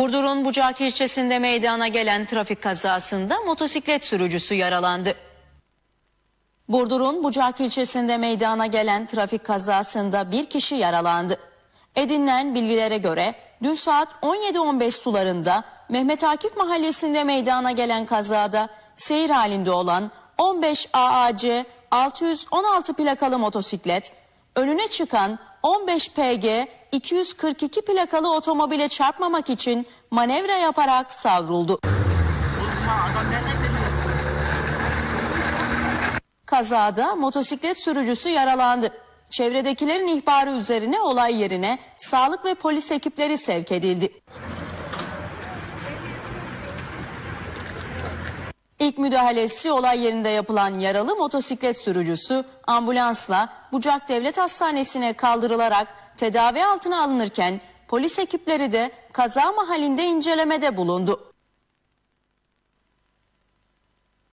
Burdur'un Bucak ilçesinde meydana gelen trafik kazasında motosiklet sürücüsü yaralandı. Burdur'un Bucak ilçesinde meydana gelen trafik kazasında bir kişi yaralandı. Edinilen bilgilere göre dün saat 17.15 sularında Mehmet Akif mahallesinde meydana gelen kazada seyir halinde olan 15 AAC 616 plakalı motosiklet önüne çıkan 15 PG 242 plakalı otomobile çarpmamak için manevra yaparak savruldu. Kazada motosiklet sürücüsü yaralandı. Çevredekilerin ihbarı üzerine olay yerine sağlık ve polis ekipleri sevk edildi. İlk müdahalesi olay yerinde yapılan yaralı motosiklet sürücüsü ambulansla Bucak Devlet Hastanesi'ne kaldırılarak tedavi altına alınırken polis ekipleri de kaza mahallinde incelemede bulundu.